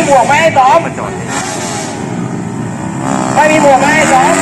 มีหมวกไม่ให้ซ้อม มาจอด ไม่มีหมวกไม่ให้ซ้อม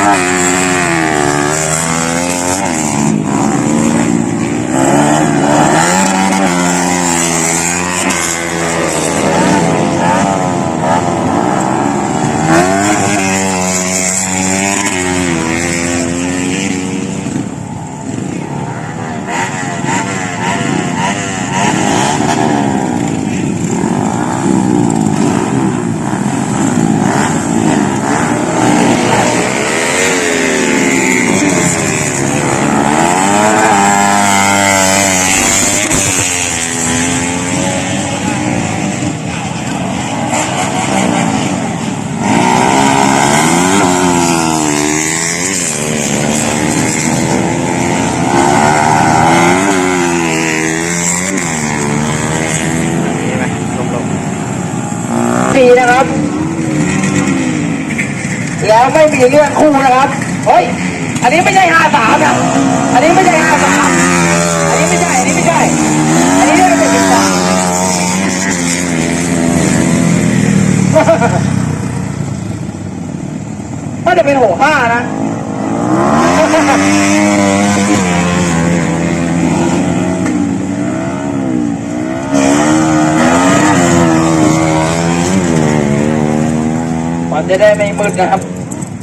นี่ไหมลงลงีนะครับ แล้วไม่มีเรื่องคู่นะครับเฮ้ยอันนี้ไม่ใช่ห้าสามนะอันนี้ไม่ใช่ห้าสามอันนี้ไม่ใช่อันนี้ไม่ใช่อันนี้เรื่องเป็นสิบสามถ้าจะเป็นหกห้านะ มัน จะได้ไม่มืดนะครับ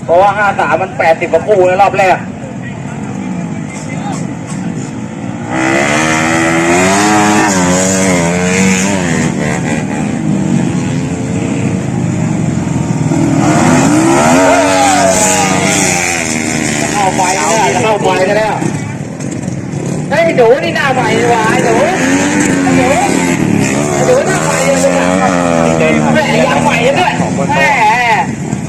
เพราะว่าห้าสามมันแปดสิบกว่าคู่ในรอบแรกเข้าไฟแล้วเข้าไฟกันแล้วเฮ้หนูนี่หน้าใหม่ว่าไอ้หนูไอ้หนูไอ้หนูหน้าใหม่ ยางใหม่ด้วยแม่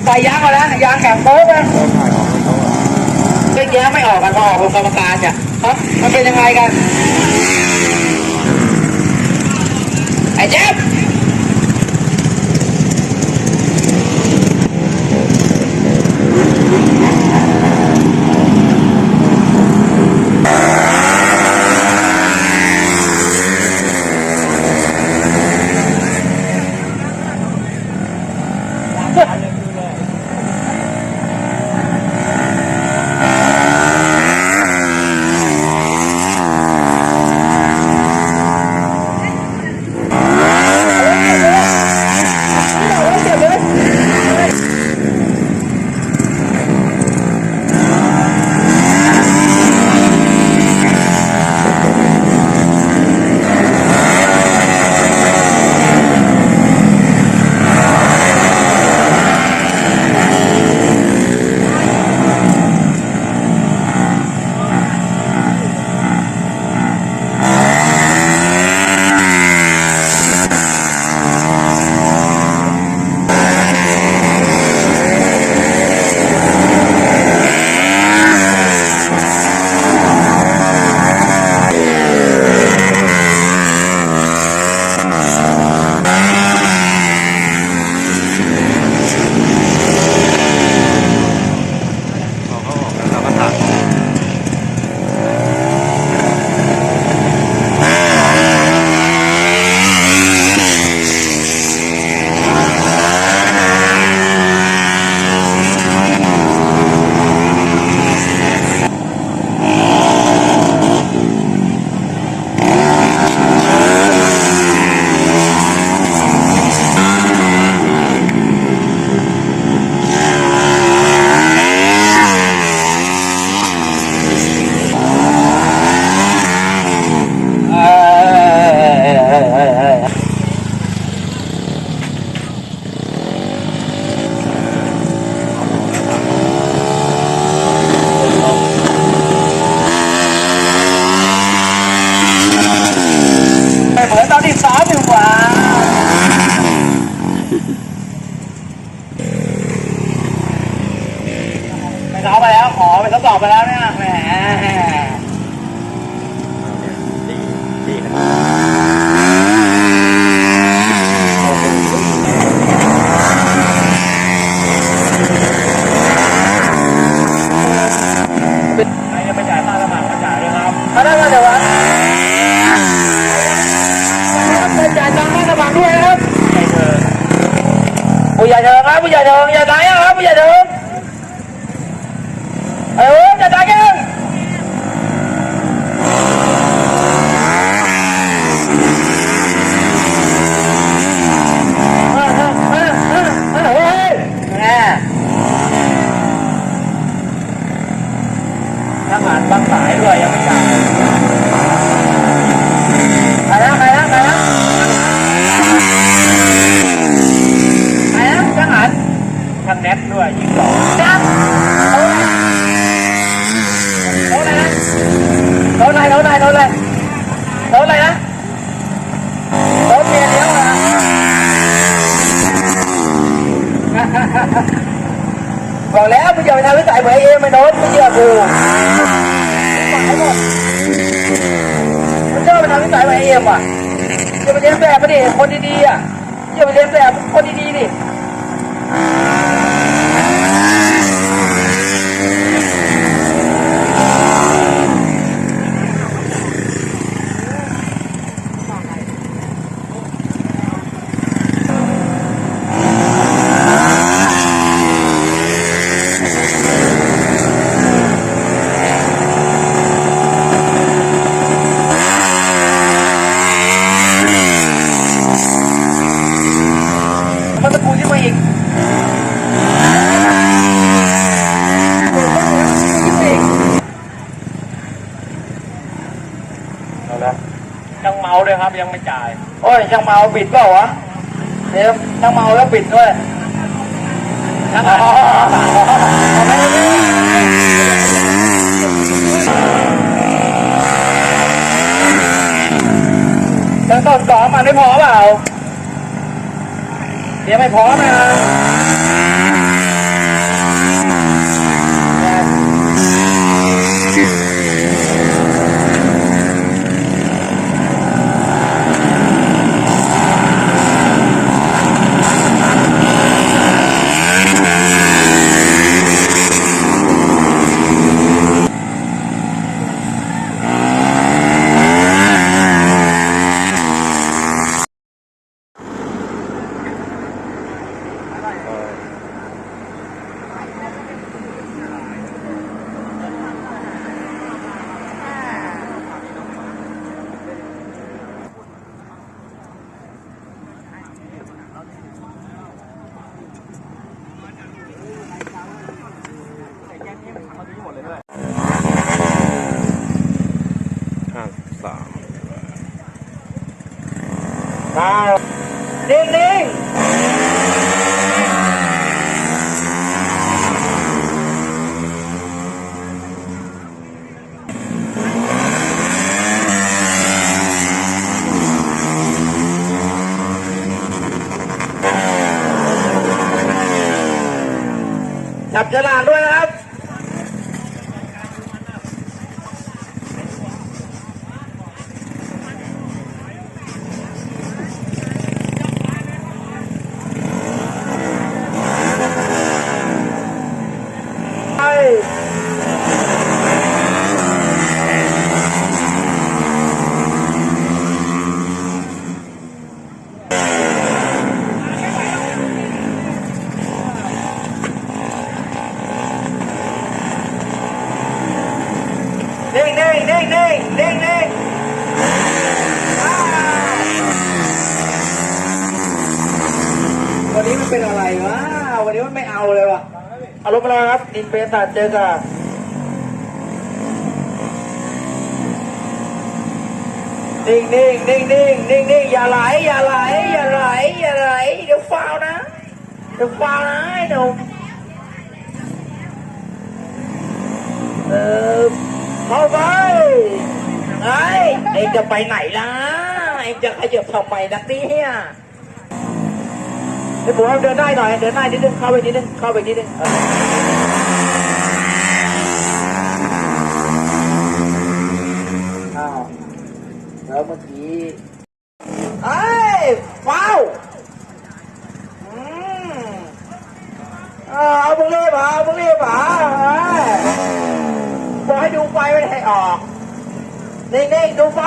ใส่ยางมาแล้วยางแข็งโป๊กนะเดินผ่านของเขาอะเมื่อกี้ไม่ออกกันพอออกกรรมการเนี่ยครับมันเป็นยังไงกันไอ้เจ๊ ยครับยังไม่จ่าย โอ้ยช่างเมาปิดเปล่าวะเดี๋ยวช่างเมาแล้วปิดด้วยช่างอ๋เมาอไม่ได้ไม่ได้ยังต้นก่อมันไม่พอเปล่าเดี๋ยวไม่พอนะ มานิ่งนิ่งจับฉลากด้วยนะครับ ไปเด้งเด้งเด้งเด้งเด้งเด้งอ้าววันนี้มันเป็นอะไรวะ วันนี้มันไม่เอาเลยวะเอารมณ์มาครับอินเปรตัดเจอกับนิ่งนิ่งนิ่งนิ่งนิ่งนิ่งอย่าไหลอย่าไหลอย่าไหลอย่าไหลเดี๋ยวฟาวนะเดี๋ยวฟาวนะไอ้หนุ่มเออเข้าไปไอ้เองจะไปไหนล่ะเองจะขยับทำไมนักเนี่ย ไอ้ผมเดินได้หน่อย เดินได้นิดนึง เข้าไปนิดนึง เข้าไปนิดนึงอ้าวแล้วเมื่อกี้ไอ้ยฟ้าวอืมอ่าเอาบุงเล่มาเอาบุงเล่มาเอ้ยบอกให้ดูไฟไม่ให้ออกนิ่งๆดูไฟ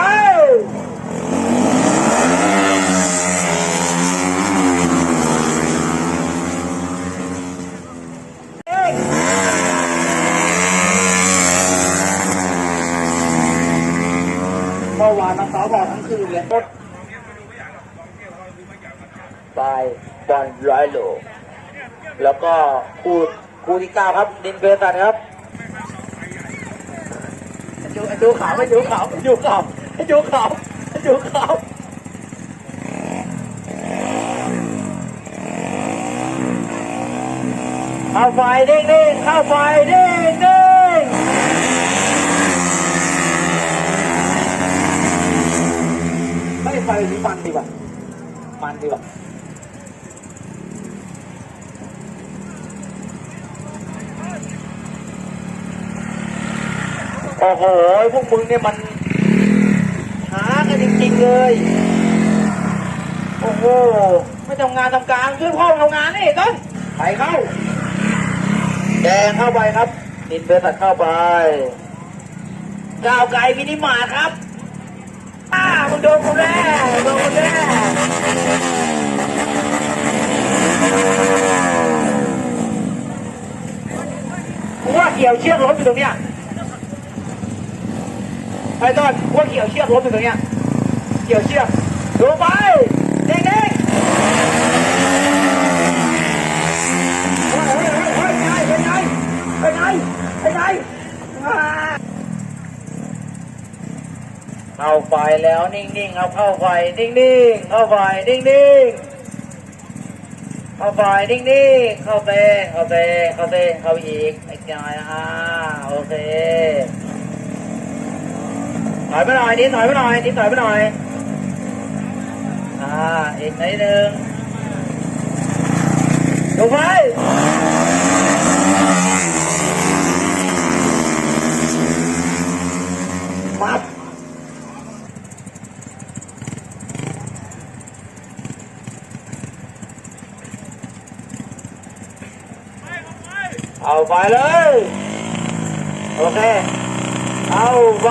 คืนเลยไปบอลร้อยโลแล้วก็คู่คู่ที่เก้าครับ ดินเบสันครับดูดูขาวไม่ดูขาวไม่ดูขาวไม่ดูขาวไม่ดูขาวเข้าไฟเด้งเด้งเข้าไฟเด้งเด้ง ไม่ไฟนี้มันดีกว่า มันดีกว่าโอ้โห พวกมึงเนี่ยมันช้ากันจริงๆเลย โอ้โห ไม่ทำงานทำการช่วยพ่อทำงานนี่ต้นไปเข้า แดงเข้าไปครับนินเบสัตเข้าไปก้าวไกลมินิมาร์ครับ โดนกูแน่โดนกูแน่กูว่าเกี่ยวเชือกรถอยู่ตรงเนี้ยไอ้ต้นว่าเกี่ยวเชือกรถอยู่ตรงเนี้ยเกี่ยวเชือกดูไปเด้งเด้งเฮ้ยเฮ้ยเฮ้ยเฮ้ยเป็นไงเป็นไงเป็นไงอ่า เข้าไฟแล้วนิ่งๆ เอาเข้าไฟนิ่งๆ เข้าไฟนิ่งๆ เข้าไฟนิ่งๆ เข้าเตะเข้าเตะเข้าเตะเข้าอีกไอ้ยายอ่าโอเคถอยไปหน่อยนิดถอยไปหน่อยนิดถอยไปหน่อยอ่าอีกนิดนึงดูไป เอาไปเลย โอเค เอาไป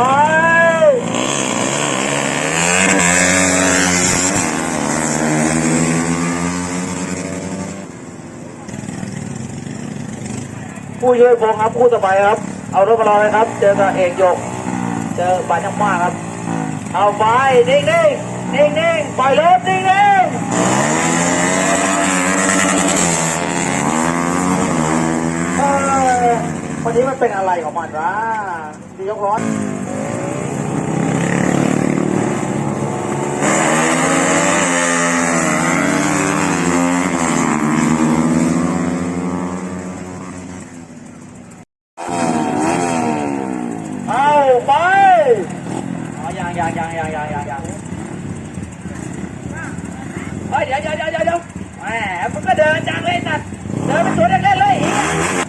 ผู้ช่วยพงครับคู่ต่อไปครับ เอารถมารอยครับ เจอกับเอกยก เจอปาช่างมาครับ เอาไปนิ่งนิ่งนิ่งนิ่งปล่อยรถนิ่งนิ่งเออ วันนี้มันเป็นอะไรของมันวะดียกร้อนเอาไปอ๋อยังยังยังยังยังยังยังเฮ้ยเดี๋ยวเดี๋ยวเดี๋ยวเดี๋ยวแหมมันก็เดินจังเลยสัตว์เดินเป็นตัวเล็กๆเลยอีก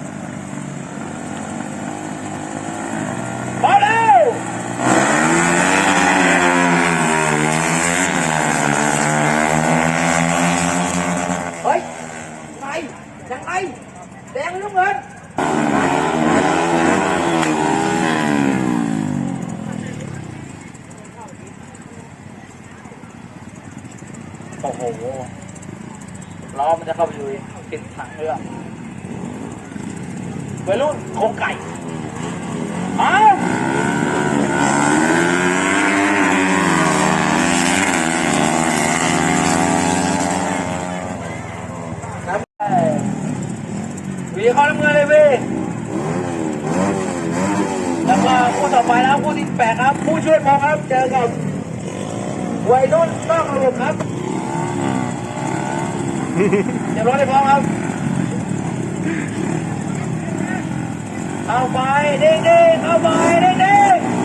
พอแล้วเฮ้ยไงยังไงแดงหรือน้ำเงิน โอ้โหล้อมันจะเข้า ไปอยู่ติดถังเรือวัยรุ่นโคงไก่เอาน้ำไปวีเข้าน้ำเงินเลยวีแล้วก็คู่ต่อไปนะครับคู่ที่แปดครับ ผู้ช่วยพองครับ เจอกับวัยรุ่นต้องระบบครับ เดี๋ยวรถให้พร้อมครับเอาไปเด้งๆเอาไปเด้งๆ